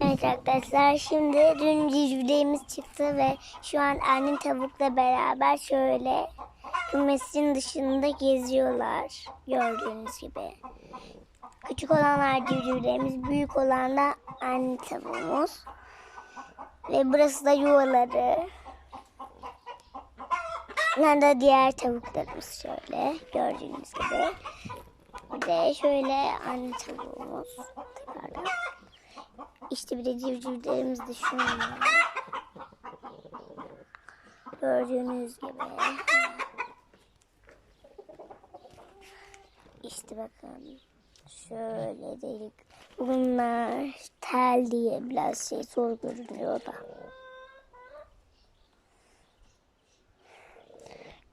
Evet arkadaşlar şimdi dün civcivlerimiz çıktı ve şu an annem tavukla beraber şöyle kümesinin dışında geziyorlar gördüğünüz gibi. Küçük olanlar civcivlerimiz, büyük olan da anne tavuğumuz. Ve burası da yuvaları. Bunlar da diğer tavuklarımız şöyle gördüğünüz gibi. De şöyle anne tavuğumuz tekrardan. İşte bir de civcivlerimiz de şunlar. Gördüğünüz gibi. İşte bakın. Şöyle delik. Bunlar tel diye biraz şey zor görünüyor da.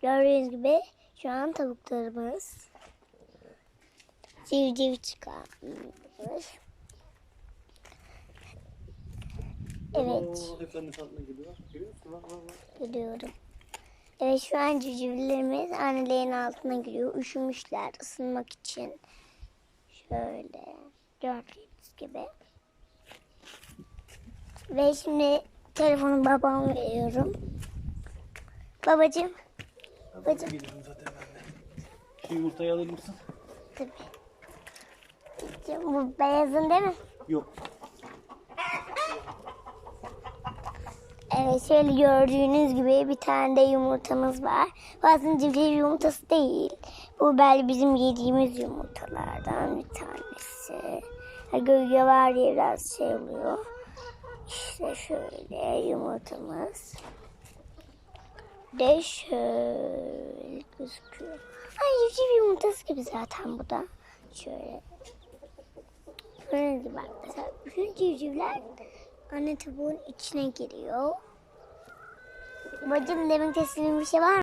Gördüğünüz gibi şu an tavuklarımız civciv çıkarmış. Evet. Biliyorum. Evet şu an civcivlerimiz annelerin altına giriyor. Üşümüşler ısınmak için. Şöyle gördüğünüz gibi. Ve şimdi telefonu babama veriyorum. Babacığım. Babacığım. Geliyorum zaten ben de. Şu yumurtayı alır mısın? Tabii. Bu beyazın değil mi? Yok. Evet şöyle gördüğünüz gibi bir tane de yumurtamız var. Aslında civciv yumurtası değil. Bu belki bizim yediğimiz yumurtalardan bir tanesi. Gölge var diye biraz şey oluyor. İşte şöyle yumurtamız. De şöyle gözüküyor. Ay civciv yumurtası gibi zaten bu da. Şöyle. Gördüğünüz gibi arkadaşlar. Bütün civcivler anne tavuğun içine giriyor. Bacım demin kesilmiş bir şey var mı?